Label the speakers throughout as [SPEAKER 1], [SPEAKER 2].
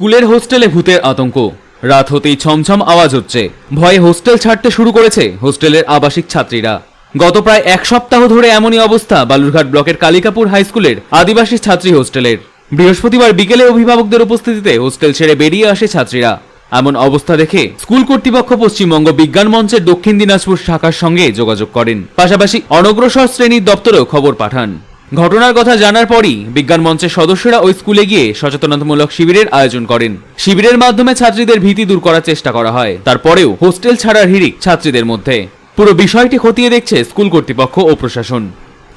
[SPEAKER 1] স্কুলের হোস্টেলে ভূতের আতঙ্ক। রাত হতেই ছমছম আওয়াজ হচ্ছে। ভয়ে হোস্টেল ছাড়তে শুরু করেছে হোস্টেলের আবাসিক ছাত্রীরা। গত প্রায় এক সপ্তাহ ধরে এমনই অবস্থা বালুরঘাট ব্লকের কালিকাপুর হাই স্কুলের আদিবাসী ছাত্রী হোস্টেলের। বৃহস্পতিবার বিকেলে অভিভাবকদের উপস্থিতিতে হোস্টেল ছেড়ে বেরিয়ে আসে ছাত্রীরা। এমন অবস্থা দেখে স্কুল কর্তৃপক্ষ পশ্চিমবঙ্গ বিজ্ঞান মঞ্চের দক্ষিণ দিনাজপুর শাখার সঙ্গে যোগাযোগ করেন। পাশাপাশি অনগ্রসর শ্রেণির দপ্তরেও খবর পাঠান। ঘটনার কথা জানার পরই বিজ্ঞান মঞ্চের সদস্যরা ওই স্কুলে গিয়ে সচেতনতামূলক শিবিরের আয়োজন করেন। শিবিরের মাধ্যমে ছাত্রীদের ভীতি দূর করার চেষ্টা করা হয়। তারপরেও হোস্টেল ছাড়ার হিড়িক ছাত্রীদের মধ্যে। পুরো বিষয়টি খতিয়ে দেখছে স্কুল কর্তৃপক্ষ ও প্রশাসন।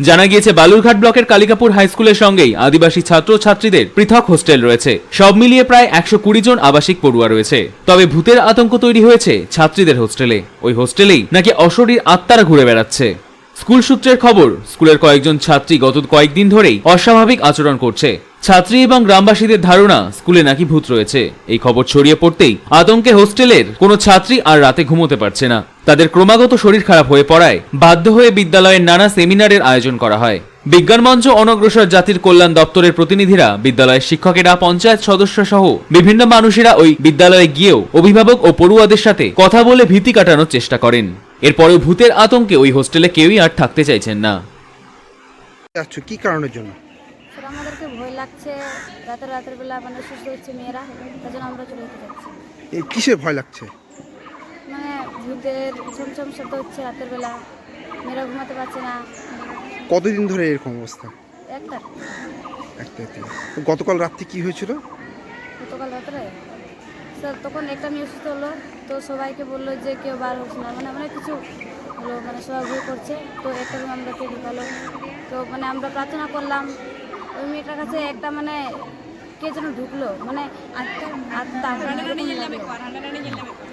[SPEAKER 1] জানা গিয়েছে, বালুরঘাট ব্লকের কালিকাপুর হাই স্কুলের সঙ্গেই আদিবাসী ছাত্র ছাত্রীদের পৃথক হোস্টেল রয়েছে। সব মিলিয়ে প্রায় একশো কুড়ি জন আবাসিক পড়ুয়া রয়েছে। তবে ভূতের আতঙ্ক তৈরি হয়েছে ছাত্রীদের হোস্টেলে। ওই হোস্টেলেই নাকি অশরীর আত্মারা ঘুরে বেড়াচ্ছে। স্কুল সূত্রের খবর, স্কুলের কয়েকজন ছাত্রী গত কয়েকদিন ধরেই অস্বাভাবিক আচরণ করছে। ছাত্রী এবং গ্রামবাসীদের ধারণা, স্কুলে নাকি ভূত রয়েছে। এই খবর ছড়িয়ে পড়তেই আতঙ্কে হোস্টেলের কোনো ছাত্রী আর রাতে ঘুমোতে পারছে না। তাদের ক্রমাগত শরীর খারাপ হয়ে পড়ায় বাধ্য হয়ে বিদ্যালয়ের নানা সেমিনারের আয়োজন করা হয়। বিজ্ঞান মঞ্চ অনগ্রসর জাতির কল্যাণ দপ্তরের প্রতিনিধিরা বিদ্যালয়ের শিক্ষকেরা, পঞ্চায়েত সদস্য সহ বিভিন্ন মানুষেরা ওই বিদ্যালয়ে গিয়েও অভিভাবক ও পড়ুয়াদের সাথে কথা বলে ভীতি কাটানোর চেষ্টা করেন। এরপরেও ভূতের আতঙ্কে ওই হোস্টেলে কেউই আর থাকতে চাইছেন না।
[SPEAKER 2] যাচ্ছ কি কারণের জন্য?
[SPEAKER 3] স্যার আমাদেরকে ভয় লাগছে। রাতের রাতের বেলা মানে সুস্থ হচ্ছে মেয়েরা তার জন্য আমরা চলে যেতে চাচ্ছি।
[SPEAKER 2] এই কিসের ভয় লাগছে?
[SPEAKER 3] মানে ভূতের ছমছম শব্দ হচ্ছে রাতের বেলা। মেয়েরা ঘুমাতে পারছে না।
[SPEAKER 2] কতদিন ধরে এরকম অবস্থা?
[SPEAKER 3] একটা
[SPEAKER 2] একটা। তো গতকাল রাত্রি কি হয়েছিল?
[SPEAKER 3] গতকাল রাত্রে? স্যার তখন একটা মেয়ে অসুস্থ হলো। তো সবাইকে বলল যে কেউ বার হোক না। মানে মানে কিছু হলো মানে সবাই ভয় করছে। তো একটা রুম আমরা কে ঢুকালো? তো মানে আমরা প্রার্থনা করলাম ওই মেয়েটার কাছে একটা মানে কে যেন ঢুকলো মানে আত্মা আত্মা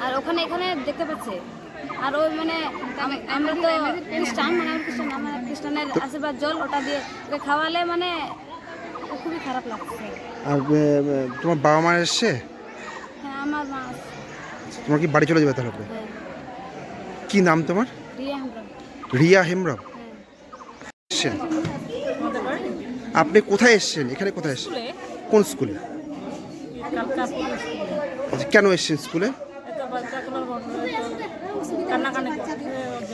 [SPEAKER 3] আর ওখানে এখানে দেখতে পাচ্ছে। আর ওই মানে আমরা তো খ্রিস্টান মানে আমরা খ্রিস্টান আমরা খ্রিস্টানের আশীর্বাদ জল ওটা দিয়ে ওকে খাওয়ালে মানে খুবই খারাপ লাগছে।
[SPEAKER 2] আর তোমার বাবা মা এসছে?
[SPEAKER 3] হ্যাঁ আমার মা
[SPEAKER 2] তোমার কি বাড়ি চলে যাবে তাহলে কি নাম তোমার?
[SPEAKER 3] রিয়া
[SPEAKER 2] হেমব্রম।
[SPEAKER 3] হ্যাঁ।
[SPEAKER 2] এসছেন। আপনি কোথায় এসছেন? এখানে কোথায় এসছেন? কোন স্কুলে? আচ্ছা, কেন এসছেন স্কুলে?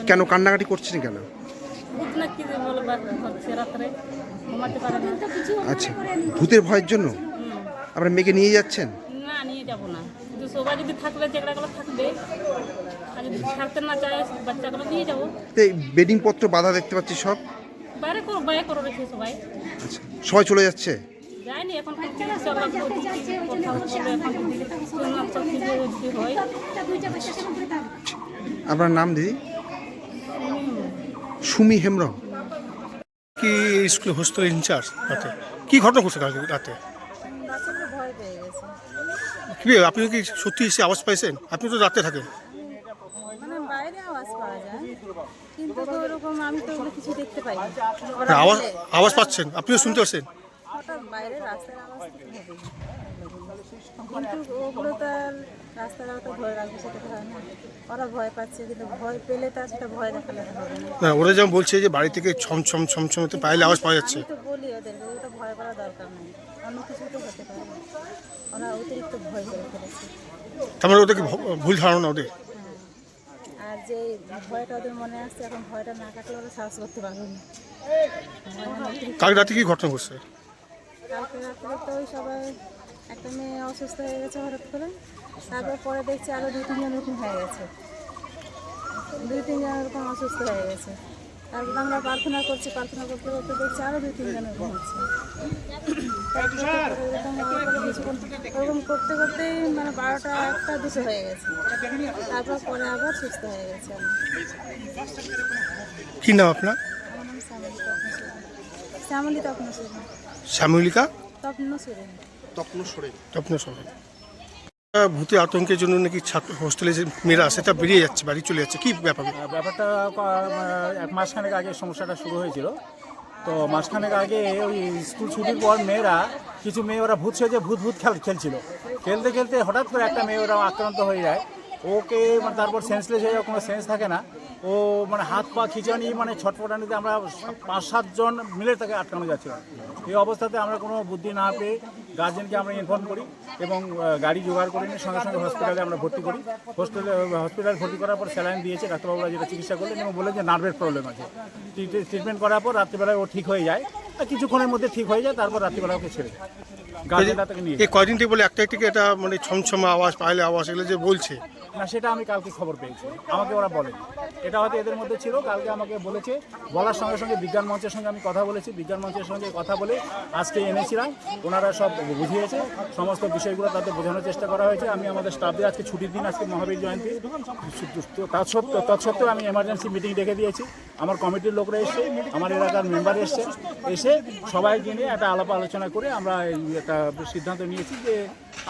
[SPEAKER 2] কেন কান্নাকাটি করছেন কেন? আচ্ছা ভূতের ভয়ের জন্য? আপনার মেয়েকে নিয়ে যাচ্ছেন
[SPEAKER 4] না নিয়ে যাব না কিন্তু সবাই যদি থাকলে যেগুলো থাকবে আর যদি থাকতে না চায় বাচ্চাগুলো নিয়ে যাব
[SPEAKER 2] বেডিং পত্র বাধা দেখতে পাচ্ছি সব
[SPEAKER 4] বাইরে করো বাইরে করো রেখে সবাই
[SPEAKER 2] আচ্ছা সবাই চলে যাচ্ছে
[SPEAKER 4] যায়নি এখন হয়
[SPEAKER 2] আপনার নাম দিদি সুমি হেমব্রম
[SPEAKER 5] কি স্কুলে হোস্টেল ইনচার্জ রাতে কি ঘটনা ঘটছে কালকে রাতে কি আপনি কি সত্যি এসে আওয়াজ পাইছেন? আপনি তো রাতে থাকেন।
[SPEAKER 3] মানে আওয়াজ
[SPEAKER 5] হ্যাঁ, আওয়াজ আওয়াজ পাচ্ছেন। আপনিও শুনতে পাচ্ছেন।
[SPEAKER 3] হঠাৎ আওয়াজ কিন্তু ওগুলো তো রাস্তার তো ভয় রাখবে সেটা তো হয় না। ওরা ভয় পাচ্ছে কিন্তু ভয় পেলে তো সেটা ভয় দেখালে হবে না।
[SPEAKER 5] না ওরা যেমন বলছে যে বাড়ি থেকে ছম ছম ছম ছম পাইলে আওয়াজ পাওয়া যাচ্ছে।
[SPEAKER 3] তো বলি ওদেরকে ওটা ভয় করা দরকার নেই। অন্য কিছু তো হতে পারে ওরা অতিরিক্ত ভয় করে ফেলেছে।
[SPEAKER 5] তার মানে ওদেরকে ভুল ধারণা ওদের?
[SPEAKER 3] আর যে ভয়টা ওদের মনে আসছে এখন ভয়টা না কাটলে ওরা সাহস করতে পারবে না।
[SPEAKER 5] কাল রাতে কি ঘটনা ঘটছে?
[SPEAKER 3] কালকে রাত্রে তো ওই সবাই একটা মেয়ে অসুস্থ হয়ে গেছে হঠাৎ করে। তারপর পরে দেখছি আরও দুই তিনজন এরকম হয়ে গেছে। দুই তিনজন এরকম অসুস্থ হয়ে গেছে। তারপর আমরা প্রার্থনা করছি প্রার্থনা করতে করতে দেখছি আরও দুই তিনজন এরকম হচ্ছে। ওরকম করতে করতেই মানে বারোটা একটা দুশো হয়ে গেছে। তারপর পরে আবার সুস্থ হয়ে গেছে।
[SPEAKER 5] কি নাম আপনার?
[SPEAKER 3] শ্যামলী তপন সুরেন
[SPEAKER 5] শ্যামলিকা?
[SPEAKER 3] তপন সুরেন
[SPEAKER 2] তপ্ন সরে
[SPEAKER 5] স্বপ্ন সরেন ভূতের আতঙ্কের জন্য নাকি ছাত্র হোস্টেলে যে মেয়েরা আছে তা বেরিয়ে যাচ্ছে বাড়ি চলে যাচ্ছে। কি ব্যাপার?
[SPEAKER 6] ব্যাপারটা এক মাসখানেক আগে সমস্যাটা শুরু হয়েছিল। তো মাসখানেক আগে ওই স্কুল ছুটির পর মেয়েরা, কিছু মেয়ে ওরা ভূত সেজে ভূত ভূত খেল খেলছিল। খেলতে খেলতে হঠাৎ করে একটা মেয়ে ওরা আক্রান্ত হয়ে যায়। ওকে মানে তারপর সেন্সলেস হয়ে যাওয়ার কোনো সেন্স থাকে না। ও মানে হাত পা খিচানি মানে ছটফটানিতে আমরা পাঁচ সাতজন মিলে তাকে আটকানো যাচ্ছিল। এই অবস্থাতে আমরা কোনো বুদ্ধি না পেয়ে গার্জেনকে আমরা ইনফর্ম করি এবং গাড়ি জোগাড় করে নিয়ে সঙ্গে সঙ্গে হসপিটালে আমরা ভর্তি করি। হসপিটালে হসপিটালে ভর্তি করার পর স্যালাইন দিয়েছে ডাক্তারবাবুরা যেটা চিকিৎসা করলেন এবং বলে যে নার্ভের প্রবলেম আছে। ট্রিটমেন্ট করার পর রাত্রিবেলায় ও ঠিক হয়ে যায়। আর কিছুক্ষণের মধ্যে ঠিক হয়ে যায় তারপর রাত্রিবেলা ওকে ছেড়ে দেয়। গার্জেনরা তাকে নিয়ে
[SPEAKER 5] এই কয়দিন থেকে বলে একটা থেকে এটা মানে ছমছমা আওয়াজ পাইলে আওয়াজ এগুলো যে বলছে
[SPEAKER 6] না, সেটা আমি কালকে খবর পেয়েছি। আমাকে ওরা বলে এটা হয়তো এদের মধ্যে ছিল, কালকে আমাকে বলেছে। বলার সঙ্গে সঙ্গে বিজ্ঞান মঞ্চের সঙ্গে আমি কথা বলেছি। বিজ্ঞান মঞ্চের সঙ্গে কথা বলে আজকে এনেছিলাম ওনারা সব বুঝিয়েছে। সমস্ত বিষয়গুলো তাদের বোঝানোর চেষ্টা করা হয়েছে। আমি আমাদের স্টাফদের আজকে ছুটির দিন, আজকে মহাবীর জয়ন্তী। তৎসত্ত্বেও তৎসত্ত্বেও আমি এমার্জেন্সি মিটিং ডেকে দিয়েছি। আমার কমিটির লোকরা এসছে, আমার এলাকার মেম্বার এসছে। এসে সবাইকে নিয়ে একটা আলাপ আলোচনা করে আমরা একটা সিদ্ধান্ত নিয়েছি যে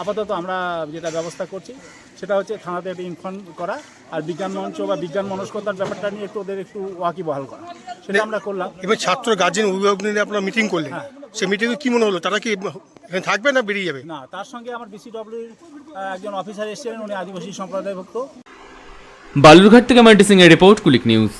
[SPEAKER 6] আপাতত আমরা যেটা ব্যবস্থা করছি সেটা হচ্ছে থানাতে একটা ইনফর্ম করা আর বিজ্ঞান মঞ্চ বা বিজ্ঞান মনস্কতার ব্যাপারটা নিয়ে একটু ওদের একটু ওয়াকিবহাল করা। সেটা আমরা করলাম।
[SPEAKER 5] এবার ছাত্র গার্জেন অভিভাবক নিয়ে আপনার মিটিং করলেন। সে মিটিংয়ে কি মনে হলো? তারা কি এখানে থাকবে না বেরিয়ে যাবে?
[SPEAKER 6] না তার সঙ্গে আমার বিসিডব্লিউর একজন অফিসার এসেছিলেন উনি আদিবাসী সম্প্রদায়ভুক্ত।
[SPEAKER 1] বালুরঘাট থেকে মাল্টি সিং এর রিপোর্ট কুলিক নিউজ।